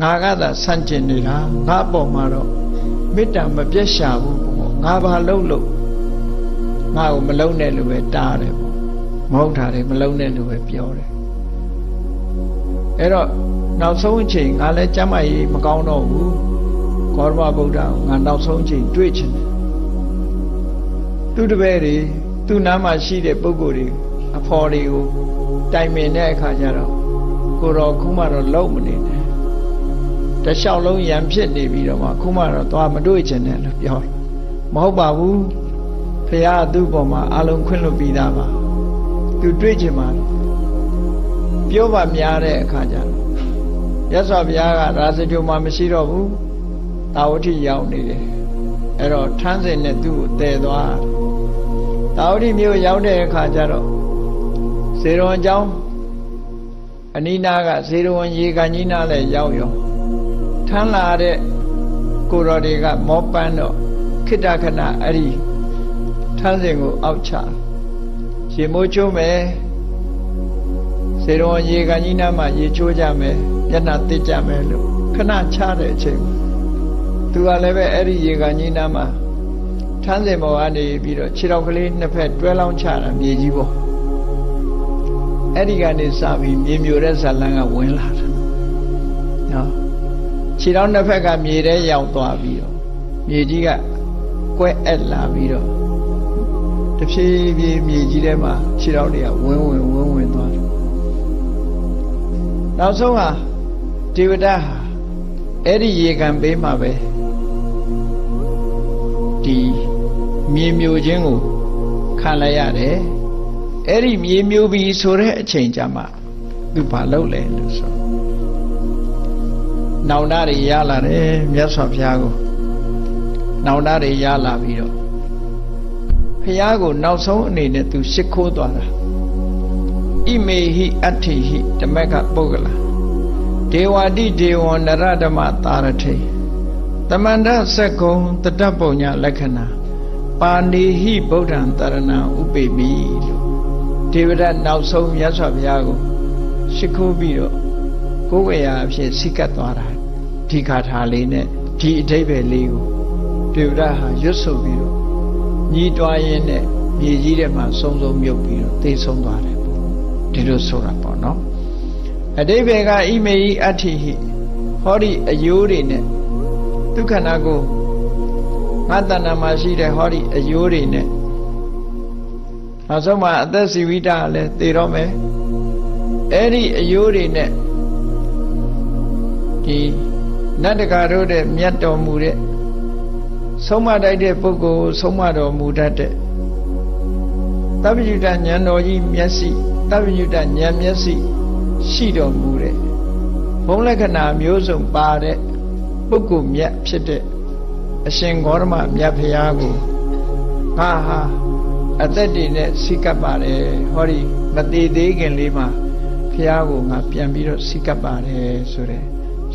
ငါကသာဆန့်ကျင်နေတာငါအပေါ်မှာတော့မေတ္တာမပြတ်ရှာဘူးပေါ့ငါဘာလုပ်လို့ငါ့ကိုမလုံးနဲ့လို့ပဲတားတယ်ပေါ့မဟုတ်တာတွေမလုံးနဲ့လို့ပဲပြောတယ်အဲ့တော့နောက်ဆုံးအချိန်ငါလည်းကျမ်းမာရေးမကောင်းတော့ဘူးကောရမဗုဒ္ဓကိုငါနောက်ဆုံးအချိန်တွေ့ချင်တယ်သူတပည့်တွေသူ့နားမှာရှိတဲ့ပုဂ္ဂိုလ်တွေအဖော်တွေကိုတိုင်ပင်တဲ့အခါကျတော့ကိုတော်ခုမှတော့လုံးမနေနဲ့ တလျှောက်လုံးရံဖြစ်နေပြီးတော့မှခုမှတော့သွားမတွေ့ချင်နဲ့လို့ပြောတယ်မဟုတ်ပါဘူးဖရာသူ့ပေါ်မှာအလုံးခွင့်လွတ်ပြီးသားပါသူတွေ့ချင်ပါပြောပါများတဲ့အခါကျတော့ရသော်ဘုရားကရာဇဂုံမှာမရှိတော့ဘူးတာဝတိရောက်နေတယ်အဲ့တော့ထန်းစင်နဲ့သူ့ကိုတည်သွားတာဝတိမြို့ရောက်တဲ့အခါကျတော့ဇေရဝံကျောင်းအနိနာကဇေရဝံရေကန်ကြီးနားလည်းရောက်ရော ထမ်းလာတဲ့ကိုတော်တွေကမောပန်းတော့ခိတ္တခဏအဲ့ဒီထန်းစင်ကိုအောက်ချရေမိုးချိုးမယ်ဇေရဝံရေကန်ကြီးနားမှာရေချိုးကြမယ်မျက်နှာတစ်ကြမယ်လို့ခဏချတဲ့အချိန်သူကလည်းပဲအဲ့ဒီရေကန်ကြီးနားမှာထန်းစင်ပေါ်ကနေပြီးတော့ခြေထောက်ကလေးနှစ်ဖက်တွဲလောင်းချတာမြေကြီးပေါ်အဲ့ဒီကနေစပြီးမြေမျိုးတဲ့ဇလန်းကဝင်လာတာနော် ခြေထောက်နှစ်ဖက်ကမြေထဲရောက်သွားပြီးတော့မြေကြီးကကွဲအက်လာပြီးတော့တဖြည်းဖြည်းမြေကြီးထဲမှာခြေထောက်တွေကဝင်းဝင်ဝင်းဝင်သွားတယ်နောက်ဆုံးဟာဒေဝဒဟာအဲ့ဒီရေကန်ပေးမှာပဲဒီမြေမျိုးချင်းကိုခံလိုက်ရတယ်အဲ့ဒီမြေမျိုးပြီဆိုတဲ့အချိန်ကြမှာသူဘာလုပ်လဲလို့ဆို နောင်တတွေရလာတယ်မြတ်စွာဘုရားကိုနောင်တတွေရလာပြီးတော့ဘုရားကိုနောက်ဆုံးအနေနဲ့သူရှ िख ိုးသွားတာဣမေဟိအဋ္ဌိဟိဓမ္မကပုဂ္ဂလာဒေဝတိဒေဝံနရဓမ္မသာရထိတမန္တသက္ကုံတတ္တပုညလက္ခဏာပါဏိဟိဗုဒ္ဓံတရဏံဥပေမိလို့ဒေဝဒတ်နောက်ဆုံးမြတ်စွာဘုရားကိုရှ िख ိုးပြီးတော့ကိုယ်ဝေယအဖြစ်စိတ်ကပ်သွားတာ ဒီခါထားလေးနဲ့ဒီအတိပ္ပယ်လေးကိုဒေဝဒတ်ဟာရွတ်ဆိုပြီးတော့ညီးတွားရင်းနဲ့မြေကြီးထဲမှာစုံစုံမြုပ်ပြီးတော့သိဆုံးသွားတယ်ပေါ့ဒီလိုဆိုတာပေါ့နော်အတိပ္ပယ်ကဣမေဟိအဋ္ဌိဟိဟောဒီအယိုးတွေနဲ့ဒုက္ခနာကိုငါတဏ္ဍာမှာရှိတဲ့ဟောဒီအယိုးတွေနဲ့နောက်ဆုံးမှာအသက်စီဝိတလည်းသေတော့မယ်အဲ့ဒီအယိုးတွေနဲ့ဒီ နတ်တကာတို့တဲ့မြတ်တော်မူတဲ့ဆုံးမတိုက်တဲ့ပုဂ္ဂိုလ်ဆုံးမတော်မူတတ်တဲ့တပ္ပယုတဉာဏ်တော်ကြီးမျက်စိတပ္ပယုတဉာဏ်မျက်စိရှိတော်မူတဲ့ဘုံလက္ခဏာမျိုးစုံပါတဲ့ပုဂ္ဂိုလ်မြတ်ဖြစ်တဲ့အရှင်ဂေါရမမြတ်ဖရာကိုငါဟာအသက်တွေနဲ့စိတ်ကပ်ပါတယ်ဟောဒီမသေးသေးခင်လေးမှာဖရာကိုငါပြန်ပြီးတော့စိတ်ကပ်ပါတယ်ဆိုတဲ့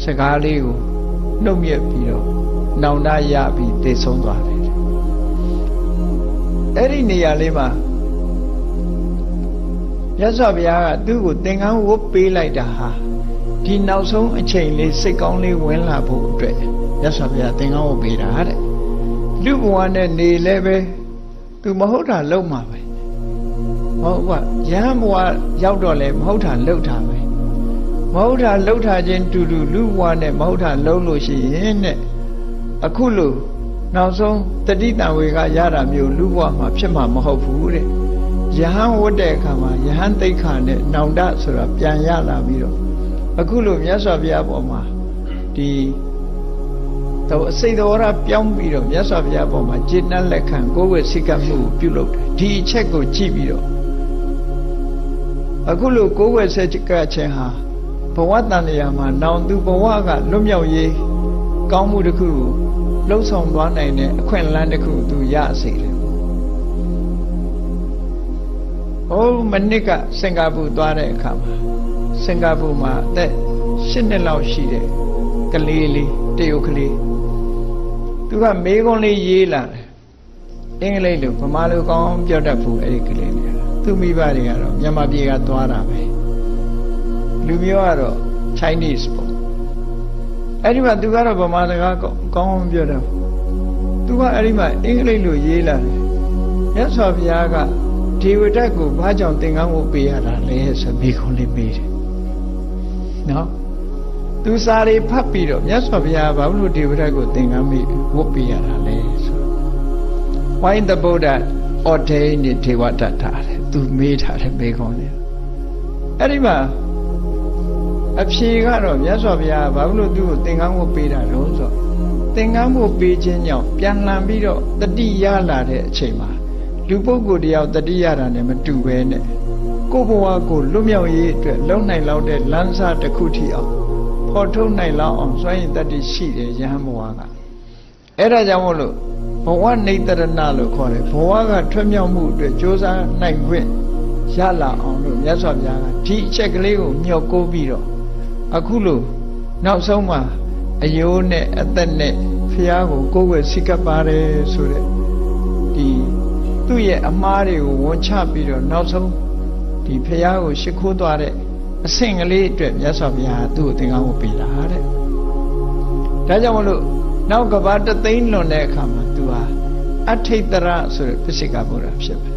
စကားလေးကို နှုတ်မြက်ပြီးတော့နောင်တရပြီးသိဆုံးသွားတယ်အဲ့ဒီနေရာလေးမှာမြတ်စွာဘုရားကသူ့ကိုသင်္ကန်းဝတ်ပေးလိုက်တာဟာဒီနောက်ဆုံးအချိန်လေးစိတ်ကောင်းလေးဝင်လာဖို့အတွက်မြတ်စွာဘုရားသင်္ကန်းဝတ်ပေးတာတဲ့လူဘဝနဲ့နေလဲပဲသူမဟုတ်တာလုံးမှာပဲမဟုတ်ကရဟန်းဘဝရောက်တော့လဲမဟုတ်တာလှုပ်တာပဲ မဟုတ်တာလှုပ်တာချင်းတူတူလူဘဝနဲ့မဟုတ်တာလှုပ်လို့ရှိရင်တဲ့အခုလို့နောက်ဆုံးတတိတံဝေကရတာမျိုးလူဘဝမှာဖြစ်မှာမဟုတ်ဘူးတဲ့ယဟန်ဝတ်တဲ့အခါမှာယဟန်တိတ်ခါနဲ့နောင်တဆိုတာပြန်ရလာပြီးတော့အခုလို့မြတ်စွာဘုရားပေါ်မှာဒီတော့အစိတ်တော်ရပြောင်းပြီးတော့မြတ်စွာဘုရားပေါ်မှာจิตနဲ့လက်ခံကိုယ်ဝေစိတ်ကမှုပြုလုပ်တယ်ဒီအချက်ကိုကြည့်ပြီးတော့အခုလို့ကိုယ်ဝေစိတ်ကခြင်းဟာ ဘဝတန်တရားမှာနောင်သူဘဝကလွတ်မြောက်ရေးကောင်းမှုတစ်ခုကိုလှုပ်ဆောင်သွားနိုင်တဲ့အခွင့်အလမ်းတစ်ခုသူရစေတယ်ဟိုမနစ်ကစင်ကာပူသွားတဲ့အခါမှာစင်ကာပူမှာအသက်၈နှစ်လောက်ရှိတဲ့ကလေးလေးတရုတ်ကလေးသူကမေးခွန်းလေးရေးလာတယ်အင်္ဂလိပ်လိုဗမာလိုကောင်းပြောတတ်ဘူးအဲ့ဒီကလေးလေးသူမိဘတွေကတော့မြန်မာပြည်ကသွားတာပဲ လူမျိုးကတော့ Chinese ပေါ့အဲ့ဒီမှာသူကတော့ဗမာစကားကောင်းကောင်းပြောတယ်သူကအဲ့ဒီမှာအင်္ဂလိပ်လိုရေးလာတယ်မြတ်စွာဘုရားကဒီဝတ္တကိုဘာကြောင့်သင်္ကန်းဝတ်ပေးရတာလဲဆိုမိခွန်းလေးမေးတယ်နော်သူစာရီဖတ်ပြီးတော့မြတ်စွာဘုရားဘာလို့ဒီဝတ္တကိုသင်္ကန်းမေးဝတ်ပေးရတာလဲဆို Why the Buddha ordained Devadatta တဲ့သူမေးထားတယ်မိခွန်းလေးအဲ့ဒီမှာ အဖြေကတော့မြတ်စွာဘုရားဘာလို့သူ့ကိုသင်္ကန်းဝတ်ပေးတာလို့ဆိုသင်္ကန်းဝတ်ပေးခြင်းကြောင့်ပြန်လှန်ပြီးတော့တတိရလာတဲ့အချိန်မှာလူပုဂ္ဂိုလ်တယောက်တတိရတာနဲ့မတူပဲနဲ့ကိုယ်ဘဝကိုလွတ်မြောက်ရေးအတွက်လုံနိုင်လောက်တဲ့လမ်းစာတစ်ခုထိအောင်ဖော်ထုတ်နိုင်လောက်အောင်စွန့်ရင်တတိရှိတယ်ယဟန်ဘဝကအဲ့ဒါကြောင့်မို့လို့ဘဝနေတရဏလို့ခေါ်တယ်ဘဝကထွတ်မြောက်မှုအတွက်ကြိုးစားနိုင်ခွင့်ရလာအောင်လို့မြတ်စွာဘုရားကဒီအချက်ကလေးကိုမျှော်ကိုးပြီးတော့ အခုလို့နောက်ဆုံးမှာအယိုးနဲ့အသက်နဲ့ဖះကိုကိုယ်ွယ်စိတ်ကပ်ပါတယ်ဆိုတဲ့ဒီသူ့ရဲ့အမားတွေကိုဝန်ချပြီးတော့နောက်ဆုံးဒီဖះကိုရှ िख ိုးသွားတဲ့အဆင့်ကလေးအတွက်မြတ်စွာဘုရားသူ့ကိုသင်္ကန်းကိုပေးတာတဲ့ဒါကြောင့်မလို့နောက်ကဘာတသိန်းလွန်တဲ့အခါမှာသူဟာအထိတ်တရဆိုတဲ့ပစ္စည်းကဘုရားဖြစ်ပဲ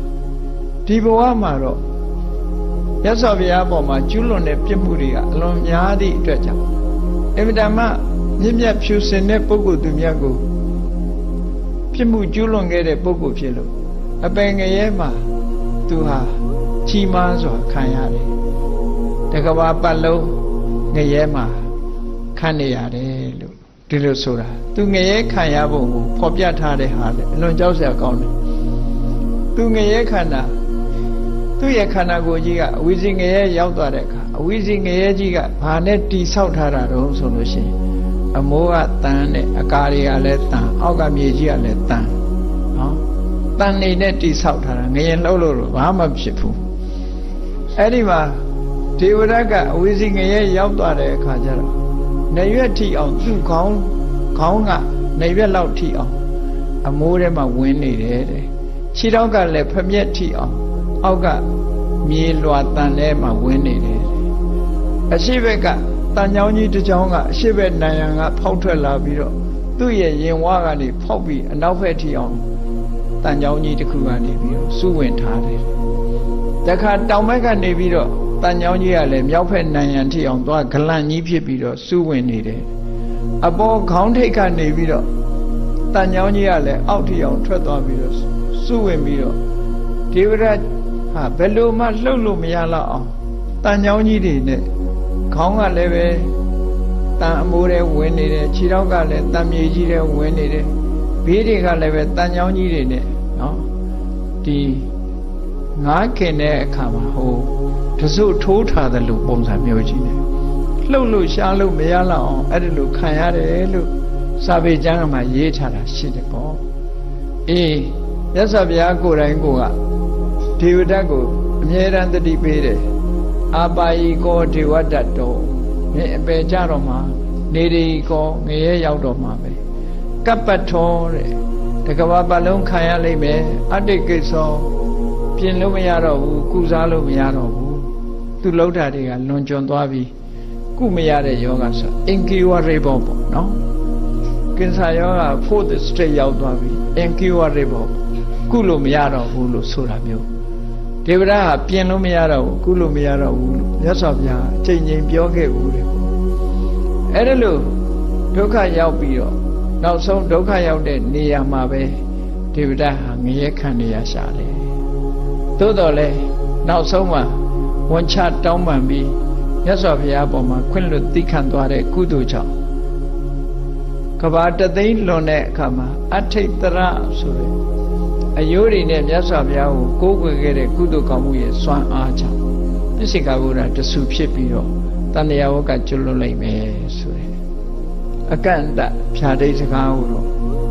ဒီဘဝမှာတော့ မြတ်စွာဘုရားပေါ်မှာကျူးလွန်တဲ့ပြစ်မှုတွေကအလွန်များသည့်အတွက်ကြောင့်အင်မတန်မှမြင့်မြတ်ဖြူစင်တဲ့ပုဂ္ဂိုလ်သူမြတ်ကိုပြစ်မှုကျူးလွန်ခဲ့တဲ့ပုဂ္ဂိုလ်ဖြစ်လို့အပင်ငရဲမှာသူဟာချီးမားစွာခံရတယ်တကဘာပတ်လုံးငရဲမှာခံနေရတယ်လို့ဒီလိုဆိုတာသူငရဲခံရပုံကိုဖော်ပြထားတဲ့ဟာလေအလွန်ကြောက်စရာကောင်းတယ်သူငရဲခန္ဓာ သူ့ရဲ့ခန္ဓာကိုယ်ကြီးကအဝိဇ္ဇငရဲရောက်သွားတဲ့အခါအဝိဇ္ဇငရဲကြီးကဘာနဲ့တိဆောက်ထားတာတုံးဆိုလို့ရှိရင်အမိုးကတန်နဲ့အကာတွေကလည်းတန်အောက်ကမြေကြီးကလည်းတန်နော်တန်နေနဲ့တိဆောက်ထားတာငရင်လှုပ်လို့တော့ဘာမှဖြစ်ဘူးအဲ့ဒီမှာဒေဝရကအဝိဇ္ဇငရဲရောက်သွားတဲ့အခါကျတော့နေရွက်ထိအောင်သူ့ခေါင်းခေါင်းကနေရွက်လောက်ထိအောင်အမိုးထဲမှာဝင်နေတယ်တဲ့ခြေထောက်ကလည်းဖမျက်ထိအောင် အောက်ကမြေလွှာတန်ထဲမှာဝင်နေတယ်အရှိဘက်ကတန်ချောင်းကြီးတစ်ချောင်းကအရှိဘက်နံရံကဖောက်ထွက်လာပြီးတော့သူ့ရဲ့ရင်ဝါကနေဖောက်ပြီးအနောက်ဘက်ထိအောင်တန်ချောင်းကြီးတစ်ခုကနေပြီးတော့စုဝင်ထားတယ်တခါတောင်ဘက်ကနေပြီးတော့တန်ချောင်းကြီးကလည်းမြောက်ဘက်နံရံထိအောင်သွားဂလန့်ကြီးဖြစ်ပြီးတော့စုဝင်နေတယ်အပေါ်ခေါင်းထိတ်ကနေပြီးတော့တန်ချောင်းကြီးကလည်းအောက်ထိအောင်ထွက်သွားပြီးတော့စုဝင်ပြီးတော့ဒေဝရ ဟာဘယ်လိုမှလှုပ်လို့မရတော့အောင်တန်ချောင်းကြီးတွေနဲ့ခေါင်းကလည်းပဲတန်အမိုးတွေဝင်နေတယ်ခြေထောက်ကလည်းတန်မြေကြီးတွေဝင်နေတယ်ဘေးတွေကလည်းပဲတန်ချောင်းကြီးတွေနဲ့နော်ဒီငားခင်တဲ့အခါမှာဟိုတစုထိုးထားတယ်လို့ပုံစံမျိုးကြီးနေလှုပ်လို့ရှားလို့မရတော့အောင်အဲ့ဒါလို့ခံရတယ်လို့စာပေကျမ်းမှာရေးထားတာရှိတယ်ပေါ့အေးမြတ်စွာဘုရားကိုယ်တိုင်ကိုက ဒေဝဒတ်ကိုအမြဲတမ်းတတိပေးတယ်အာပါယီကောဒေဝဒတ်တော်မင်းအပေကြတော့မှာနေရီကောငရဲရောက်တော့မှာပဲကပ္ပထောတဲ့တကဘာပတ်လုံးခံရလိမ့်မယ်အတ္တိကိစ္ဆောပြင်လို့မရတော့ဘူးကုစားလို့မရတော့ဘူးသူလှုပ်တာတွေကလွန်ကျွံသွားပြီကုမရတဲ့ယောဂဆို incurable ပေါ့နော်ကင်ဆာယောဂ fourth stage ရောက်သွားပြီ incurable ကုလို့မရတော့ဘူးလို့ဆိုတာမျိုး ဒေဝရဟာပြင်လို့မရတော့ဘူးကုလို့မရတော့ဘူးလို့မြတ်စွာဘုရားအချိန်ချင်းပြောခဲ့ဘူးလေပေါ့အဲ့ဒါလို့ဒုက္ခရောက်ပြီးတော့နောက်ဆုံးဒုက္ခရောက်တဲ့နေရာမှာပဲဒေဝရဟာငရဲခံနေရရှာလေသို့တော်လဲနောက်ဆုံးမှာဝန်ချတောင်းပန်ပြီးမြတ်စွာဘုရားပေါ်မှာခွင့်လွတ်သိခံသွားတဲ့ကုသိုလ်ကြောင့်ကဘာတသိန်းလွန်တဲ့အခါမှာအထိတ်တရဆိုတဲ့ အယိုးတွေနဲ့မြတ်စွာဘုရားကိုကိုးကွယ်ခဲ့တဲ့ကုသိုလ်ကောင်းမှုရဲ့စွမ်းအားကြောင့်ပစ္စေကဗုဒ္ဓတဆူဖြစ်ပြီးတော့တန်တရားဝကကျွလွတ်လိုက်မယ်ဆိုရယ်အကန့်အတဖြာဒိတ်စကားကိုတော့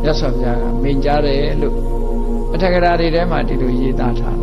မြတ်စွာဘုရားကမိန်ကြားတယ်လို့အထက်ကရာတွေထဲမှာဒီလိုရေးသားထားတာ